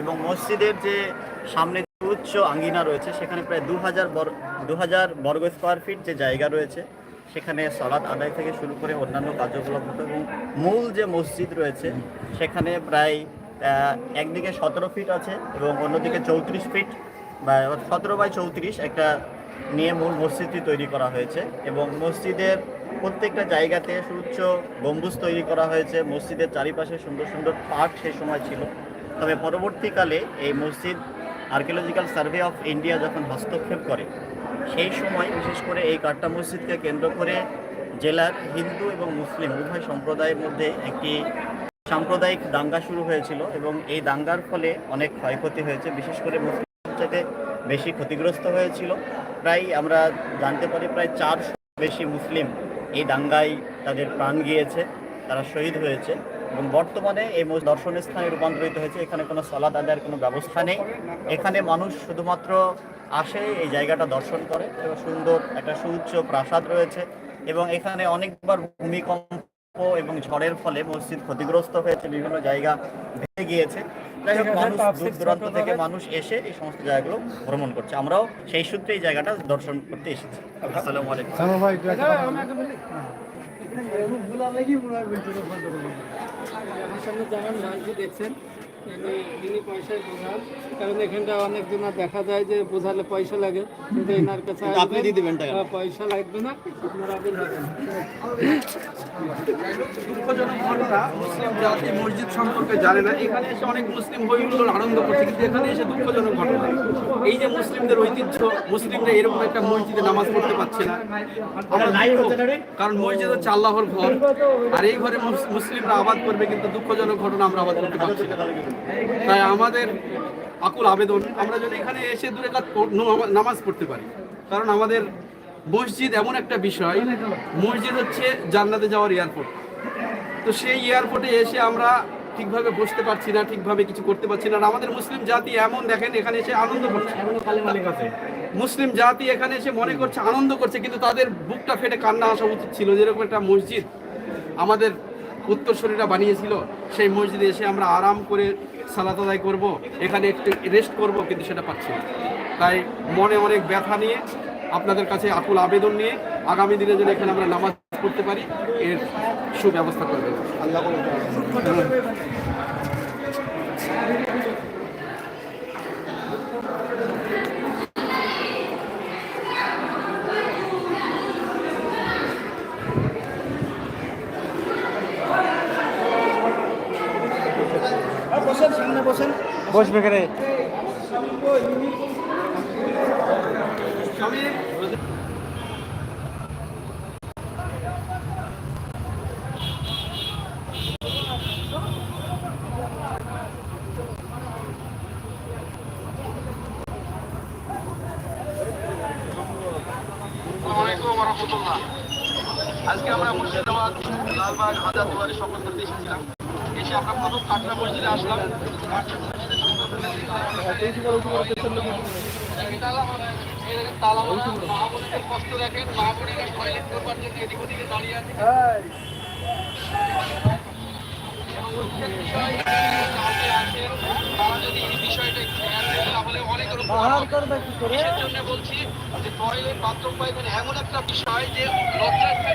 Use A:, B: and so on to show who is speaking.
A: এবং মসজিদের যে সামনে উচ্চ আঙ্গিনা রয়েছে, সেখানে প্রায় দু হাজার দু হাজার বর্গ স্কোয়ার ফিট যে জায়গা রয়েছে, সেখানে সলাৎ আদায় থেকে শুরু করে অন্যান্য কার্যকলাপ হতো এবং মূল যে মসজিদ রয়েছে, সেখানে প্রায় একদিকে সতেরো ফিট আছে এবং অন্যদিকে চৌত্রিশ ফিট বা সতেরো বাই চৌত্রিশ একটা নিয়ে মূল মসজিদটি তৈরি করা হয়েছে এবং মসজিদের প্রত্যেকটা জায়গাতে সুউচ্চ গম্বুজ তৈরি করা হয়েছে। মসজিদের চারিপাশে সুন্দর সুন্দর পার্ক সেই সময় ছিল। তবে পরবর্তীকালে এই মসজিদ আর্কিওলজিক্যাল সার্ভে অফ ইন্ডিয়া যখন হস্তক্ষেপ করে, সেই সময় বিশেষ করে এই কাট্টা মসজিদকে কেন্দ্র করে জেলার হিন্দু এবং মুসলিম উভয় সম্প্রদায়ের মধ্যে একটি সাম্প্রদায়িক দাঙ্গা শুরু হয়েছিল এবং এই দাঙ্গার ফলে অনেক ক্ষয়ক্ষতি হয়েছে। বিশেষ করে মুসলিম চাইতে বেশি ক্ষতিগ্রস্ত হয়েছিল। প্রায় আমরা জানতে পারি প্রায় চারশো বেশি মুসলিম এই দাঙ্গায় তাদের প্রাণ গিয়েছে, তারা শহীদ হয়েছে। এবং বর্তমানে এই দর্শনীয় স্থানে রূপান্তরিত হয়েছে। এখানে কোনো সলাদ আদায়ের কোনো ব্যবস্থা নেই। এখানে মানুষ শুধুমাত্র আসে, এই জায়গাটা দর্শন করে। এবং সুন্দর একটা সুউচ্চ প্রাসাদ রয়েছে এবং এখানে অনেকবার ভূমিকম্প এবং ঝড়ের ফলে মসজিদ ক্ষতিগ্রস্ত হয়েছে, বিভিন্ন জায়গা ভেঙে গিয়েছে। যাই হোক, মানুষ দূর দূরান্ত থেকে মানুষ এসে এই সমস্ত জায়গাগুলো ভ্রমণ করছে। আমরাও সেই সূত্রে এই জায়গাটা দর্শন করতে এসেছি। আসসালামু আলাইকুম।
B: আমার সামনে যেমন লালজি দেখছেন এখানে তিনি পয়সায় বোঝান। কারণ এখানটা অনেক দিন দেখা যায় যে বোঝালে পয়সা লাগে। কিন্তু এনার কাছে
A: আপনি দিয়ে দিবেন টাকা।
B: পয়সা লাগবে না আপনারা আবেদন হবেন
C: দুঃখজনক ঘটনা মুসলিম জাতি মসজিদ সম্পর্কে জানে না। এখানে এসে অনেক মুসলিম আনন্দ করছে কিন্তু এখানে এসে দুঃখজনক ঘটনা। এই যে মুসলিমদের ঐতিহ্য মুসলিমরা এরকম একটা মসজিদে নামাজ পড়তে পারছে না। কারণ মসজিদ হচ্ছে আল্লাহর ঘর। আর এই ঘরে মুস- মুসলিমরা আবাদ করবে কিন্তু দুঃখজনক ঘটনা আমরা আবাদ করতে পারছি না। তাই আমাদের আকুল আবেদন, আমরা যদি এখানে এসে দূরে কাজ নামাজ পড়তে পারি। কারণ আমাদের মসজিদ এমন একটা বিষয়, মসজিদ হচ্ছে জান্নাতে যাওয়ার এয়ারপোর্ট তো সেই এয়ারপোর্টে এসে আমরা ঠিকভাবে বসতে পারছি না, ঠিকভাবে কিছু করতে পারছি না। আমাদের মুসলিম জাতি এমন, দেখেন এখানে এসে আনন্দ করছে। মুসলিম জাতি এখানে এসে মনে করছে, আনন্দ করছে, কিন্তু তাদের বুকটা ফেটে কান্না আসা উচিত ছিল। যেরকম একটা মসজিদ আমাদের উত্তরসূরিরা বানিয়েছিল, সেই মসজিদে এসে আমরা আরাম করে সালাত আদায় করব, এখানে একটু রেস্ট করব, কিন্তু সেটা পাচ্ছি না। তাই মনে অনেক ব্যথা নিয়ে আপনাদের কাছে আকুল আবেদন নিয়ে আগামী দিনে যদি এখানে আমরা নামাজ পড়তে পারি, এর সুব্যবস্থা করবেন আল্লাহ
D: বসবে
C: স্বামী আজকে আমরা মুর্শিদাবাদ লালবাগ হাজার দুয়ারে সকল করতে এসেছিলাম। এসে আমরা প্রথম কাটরা মসজিদে আসলাম। মা বোনেদের কষ্ট দেখেন মা বোনেরা টয়লেট করবার জন্য এদিক ওদিকে দাঁড়িয়ে আছে। তারা যদি এই বিষয়টা খেয়াল করে তাহলে অনেক জন্য বলছি যে টয়লেট বাথরুম পাইবেন এমন একটা বিষয় যে লজ্জার